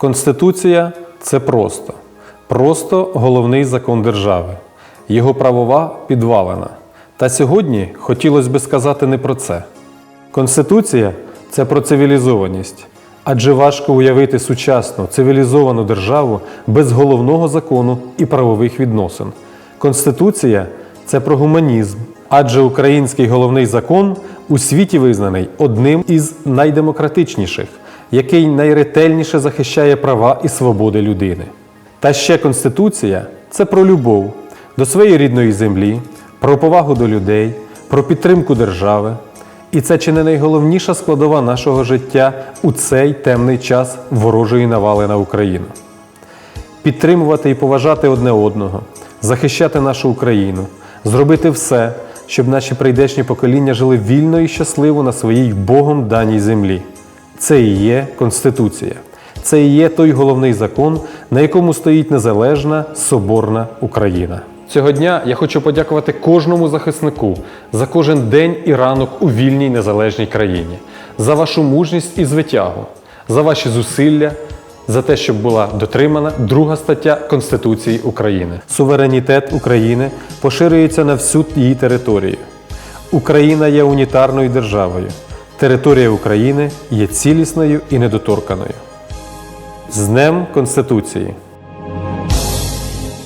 Конституція це просто, просто головний закон держави, його правова підвалина. Та сьогодні хотілося би сказати не про це. Конституція це про цивілізованість. Адже важко уявити сучасну цивілізовану державу без головного закону і правових відносин. Конституція це про гуманізм, адже український головний закон у світі визнаний одним із найдемократичніших, який найретельніше захищає права і свободи людини. Та ще Конституція це про любов до своєї рідної землі, про повагу до людей, про підтримку держави. І це чи не найголовніша складова нашого життя у цей темний час ворожої навали на Україну. Підтримувати і поважати одне одного, захищати нашу Україну, зробити все, щоб наші прийдешні покоління жили вільно і щасливо на своїй Богом даній землі. Це і є Конституція. Це і є той головний закон, на якому стоїть незалежна соборна Україна. Цього дня я хочу подякувати кожному захиснику за кожен день і ранок у вільній незалежній країні, за вашу мужність і звитягу, за ваші зусилля, за те, щоб була дотримана друга стаття Конституції України. Суверенітет України поширюється на всю її територію. Україна є унітарною державою. Територія України є цілісною і недоторканою. З Днем Конституції!